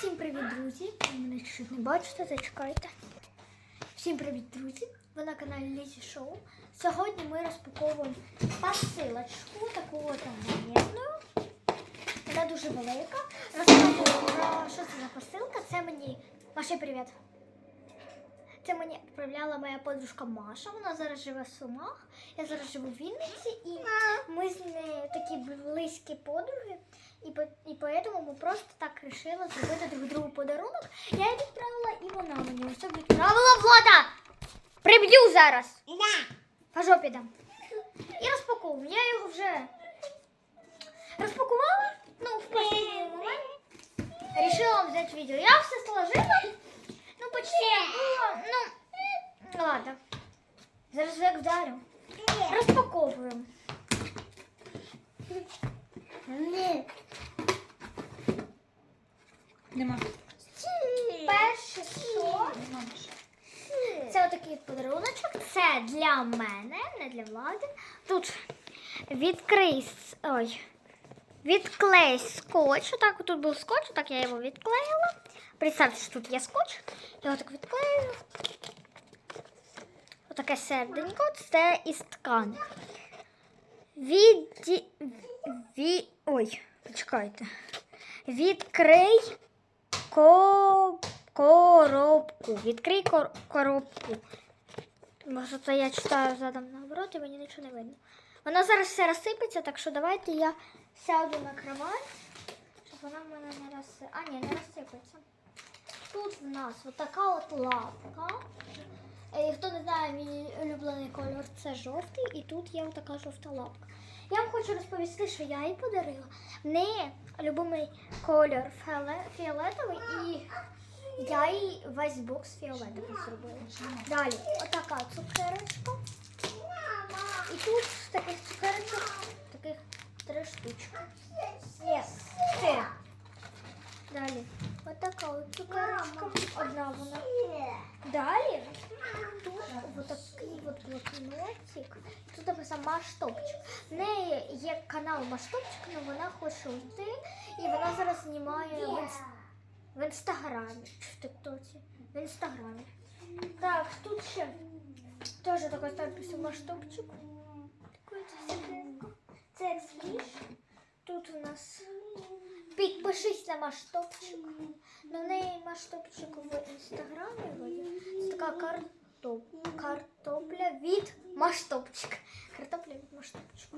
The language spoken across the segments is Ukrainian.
Всім привіт, друзі! Ви мене чуть не бачите, зачекайте. Всім привіт, друзі! Ви на каналі Лізі Шоу. Сьогодні ми розпаковуємо посилочку таку от магнітну. Вона дуже велика. Розказую про що це за посилка. Це мені. Маші, привіт! Це мені відправляла моя подружка Маша. Вона зараз живе в Сумах. Я зараз живу в Вінниці, і ми з нею такі близькі подруги. І, по, і поэтому ми просто так вирішили зробити друг другу подарунок. Я їй відправила, і вона мені ось відправила Влада! Приб'ю зараз! По жопі дам. І розпаковую. Я його вже розпакувала. Ну, в перший момент. Решила вам взяти відео. Я все сложила. Ну, почти було. Ну, ну ладно. Зараз як вдарю. Розпаковуємо. Нема. Перше, що Нема. це отакий подаруночок. Це для мене, не для влади. Тут відкрий. с- Ой. Відклей скотч. Отак тут був скотч, так я його відклеїла. Представте, що тут є скотч. Я його так відклею. Отаке серденько. Це із ткани. Від... Ві... Ой, почекайте. Відкрий. Коробку. Відкрий кор... коробку. Може, це я читаю задом наоборот і мені нічого не видно. Вона зараз все розсипеться, так що давайте я сяду на кровать, щоб вона в мене не розсипеться. А, ні, не розсипеться. Тут в нас отака от лапка. Е, Хто не знає, мій улюблений кольор це жовтий, і тут є отака жовта лапка. Я вам хочу розповісти, що я їй подарила. В неї любимий кольор фіолетовий, і я їй весь бокс фіолетовий зробила. Далі, отака цукерочка. І тут таких цукерочок таких три штучки. Є, чотири. Далі, отака от цукерочка. Одна вона. Далі тут отакий от блокнотик. Тут написано масштабчик. В неї є канал масштабчик, але вона хоче йти. І вона зараз знімає в, інс... в інстаграмі. В тиктоці? В інстаграмі. Так, тут ще теж такий надпис масштабчик. Такий це. Це. Тут у нас підпишись на масштабчик. В неї масштабчик в інстаграмі. Це така картоп... картопля від масштабчик. Картопля від масштабчика.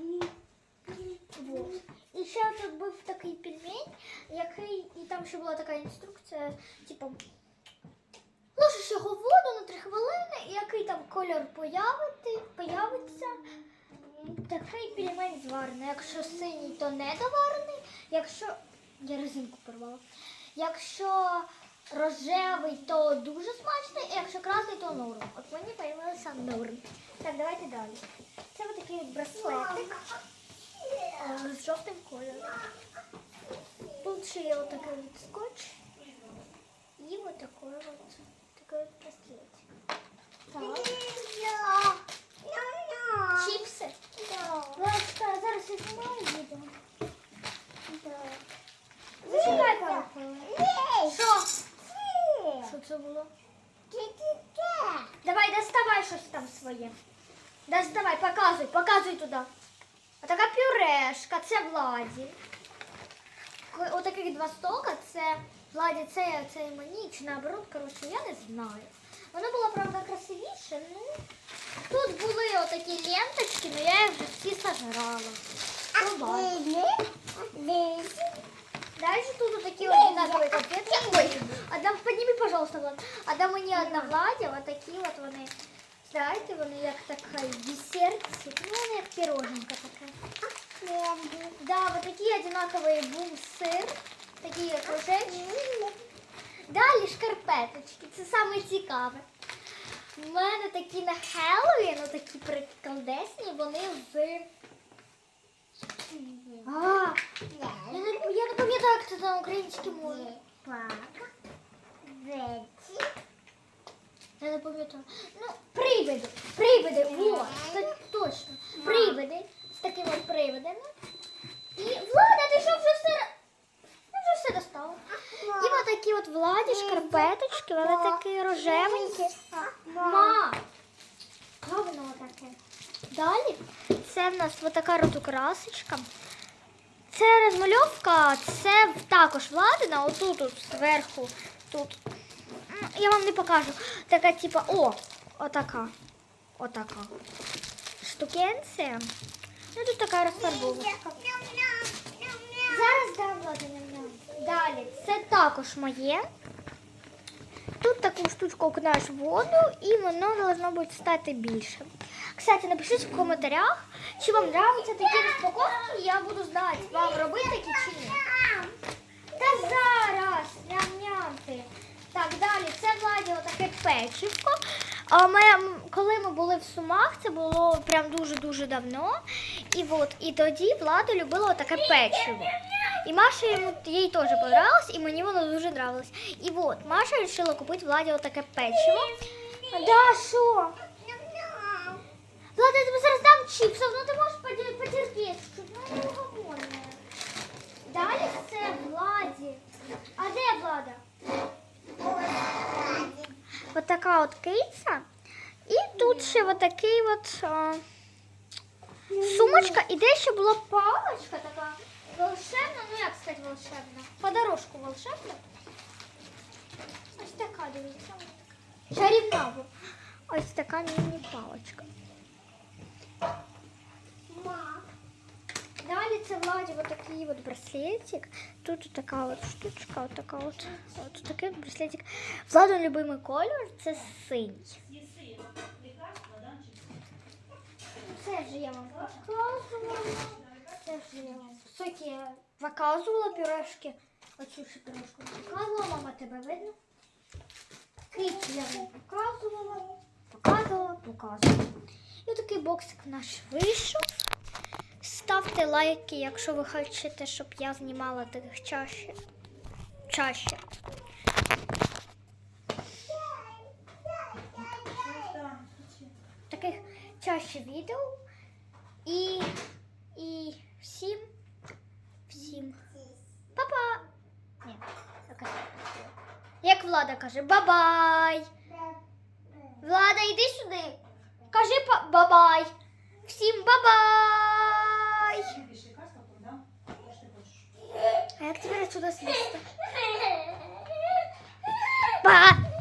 Вот. І ще тут був такий пельмень, який, і там ще була така інструкція, типу, ложиш його в воду на 3 хвилини, і який там кольор появити, появиться. Такий пельмень зварений. Якщо синій, то недоварений. Якщо. Я резинку порвала. Якщо рожевий, то дуже смачний, і якщо красний, то норм. От мені появилася норм. Так, давайте далі. Це ось такий браслетик е, з жовтим кольором. Тут ще є отакий от скотч. І от такий от браслетик. Так. Чіпси. Ласка, зараз я знімаю відео. Так. Зачекай пару хвилин. Що? Що це було? Давай, доставай щось там своє. Доставай, показуй, показуй туди. Отака пюрешка, це Владі. Отаких два стока, це Владі, це, це і мені, чи наоборот, коротше, я не знаю. Воно було, правда, красивіше, ну. Тут були отакі ленточки, але я їх вже всі сожрала. Пробачте. Дальше тут вот такие вот одинаковые конфетки. Ой, одна, подними, пожалуйста, Влад. Одна мені, одна Владі, вот такі от вони. Знаєте, вони як така десертик. Ну, вони як пироженка така. Да, вот такие одинаковые бум-сир. Такі кружечки. Далі шкарпеточки. Це саме цікаве. У мене такі на Хеллоуін, такі приколдесні, вони з. А, я не, я не пам'ятаю, як це на українській мові. Я не пам'ятаю. Ну, привиди. Привиди. Вот, так точно. Привиди. З такими от привидами. І Влада, ти що вже все. Я вже все достала. І отакі такі от владі шкарпеточки, вони такі рожевенькі. Ма! Говно таке. Далі це в нас така розукрасочка. Це розмальовка, це також владина, отут от зверху. Тут. Я вам не покажу. Така, типа, о, отака. Отака. Штукенція. Ну тут така розфарбовочка. Зараз дам влади. Далі, це також моє. Таку штучку окунаєш в воду і воно должно бути стати більше. Кстати, напишіть в коментарях, чи вам подобаються такі розпаковки, я буду знати, вам робити такі чи ні. Та зараз, ням-нямти. Так, далі, це Владі отаке печивко. А ми, коли ми були в Сумах, це було прям дуже-дуже давно. І от, і тоді Влада любила отаке печиво. І Маша йому їй теж понравилось, і мені воно дуже нравилось. І от Маша вирішила купити Владі отаке печиво. Да, що? Влада, я тобі зараз дам чіпсів, ну ти можеш поді- потерпіти. щоб ну, не голодна. Далі це Владі. А де Влада? От така от киця. І тут ще от такий от а, сумочка. І де ще була паличка така волшебна. Ну як сказати волшебна? По дорожку волшебна. Ось така, дивіться. Чарівна. Ось така міні-паличка. Далі це Владі вот такий от браслетик. Тут така от штучка, от така от, от такий от браслетик. Владу любимий колір це синій. Це ж я вам показувала. Це ж я вам соки показувала пюрешки. Оцю ще не показувала, мама тебе видно. Кицю я вам показувала, показувала, показувала. І такий боксик наш вийшов. Ставте лайки, якщо ви хочете, щоб я знімала таких чаще. чаще. Таких чаще відео. І, і всім. Па-па! Ні, так, Як влада каже, бабай! Влада, йди сюди. Кажи бабай. Всім бабай! А як тебе сюди слізти? Ба!